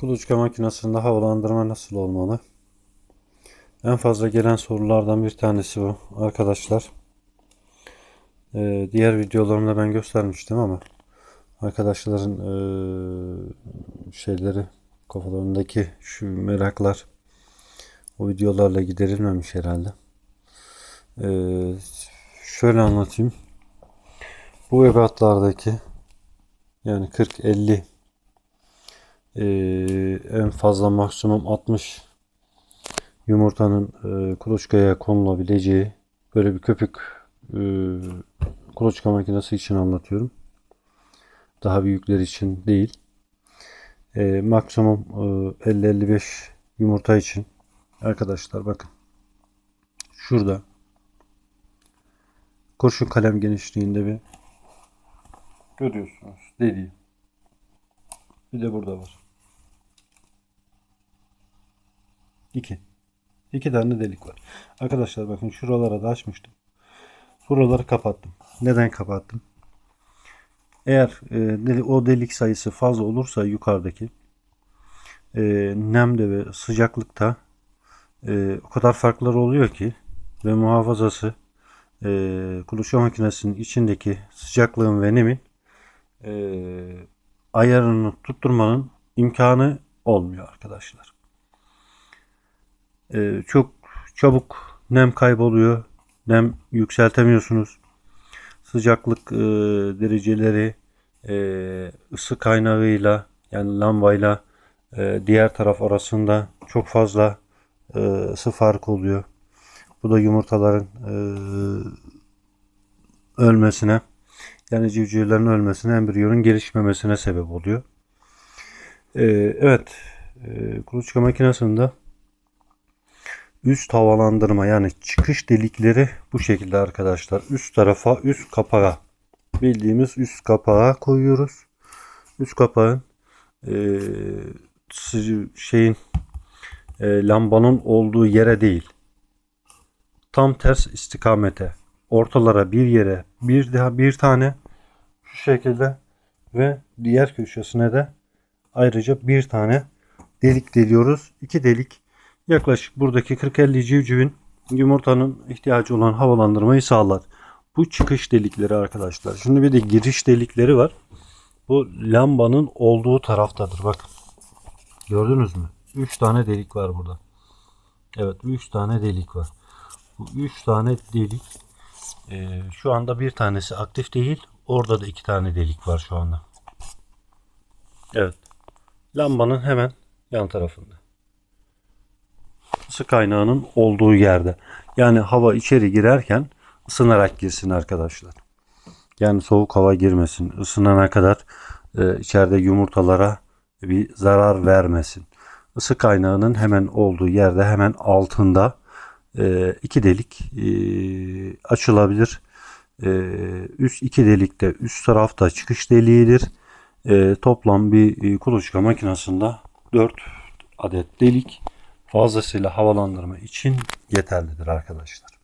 Kuluçka makinesinde havalandırma nasıl olmalı? En fazla gelen sorulardan bir tanesi bu arkadaşlar. Ee, diğer videolarımda ben göstermiştim ama arkadaşların eee, şeyleri kafalarındaki şu meraklar o videolarla giderilmemiş herhalde. Ee, şöyle anlatayım. Bu ebatlardaki yani 40-50 ee, en fazla maksimum 60 yumurtanın e, kuluçkaya konulabileceği böyle bir köpük e, kuluçka makinesi için anlatıyorum. Daha büyükler için değil. E, maksimum e, 50-55 yumurta için arkadaşlar bakın. Şurada kurşun kalem genişliğinde bir görüyorsunuz deliği. Bir de burada var. İki. İki tane delik var. Arkadaşlar bakın şuralara da açmıştım. Buraları kapattım. Neden kapattım? Eğer e, o delik sayısı fazla olursa yukarıdaki e, nemde ve sıcaklıkta e, o kadar farklar oluyor ki ve muhafazası e, kuluçka makinesinin içindeki sıcaklığın ve nemin e, ayarını tutturmanın imkanı olmuyor arkadaşlar. Ee, çok çabuk nem kayboluyor. Nem yükseltemiyorsunuz. Sıcaklık e, dereceleri e, ısı kaynağıyla yani lambayla e, diğer taraf arasında çok fazla e, ısı farkı oluyor. Bu da yumurtaların e, ölmesine yani civcivlerin ölmesine, embriyonun gelişmemesine sebep oluyor. Ee, evet, e, kuluçka makinesinde üst havalandırma yani çıkış delikleri bu şekilde arkadaşlar. Üst tarafa, üst kapağa bildiğimiz üst kapağa koyuyoruz. Üst kapağın e, şeyin e, lambanın olduğu yere değil. Tam ters istikamete. Ortalara bir yere bir daha bir tane şu şekilde ve diğer köşesine de ayrıca bir tane delik deliyoruz. İki delik yaklaşık buradaki 40-50 civcivin yumurtanın ihtiyacı olan havalandırmayı sağlar. Bu çıkış delikleri arkadaşlar. Şimdi bir de giriş delikleri var. Bu lambanın olduğu taraftadır. Bakın. Gördünüz mü? 3 tane delik var burada. Evet 3 tane delik var. Bu 3 tane delik ee, şu anda bir tanesi aktif değil. Orada da iki tane delik var şu anda. Evet. Lambanın hemen yan tarafında. Isı kaynağının olduğu yerde. Yani hava içeri girerken ısınarak girsin arkadaşlar. Yani soğuk hava girmesin. Isınana kadar e, içeride yumurtalara bir zarar vermesin. Isı kaynağının hemen olduğu yerde hemen altında e, iki delik e, açılabilir. E, üst iki delikte üst tarafta çıkış deliğidir. E, toplam bir e, kuluçka makinesinde 4 adet delik fazlasıyla havalandırma için yeterlidir arkadaşlar.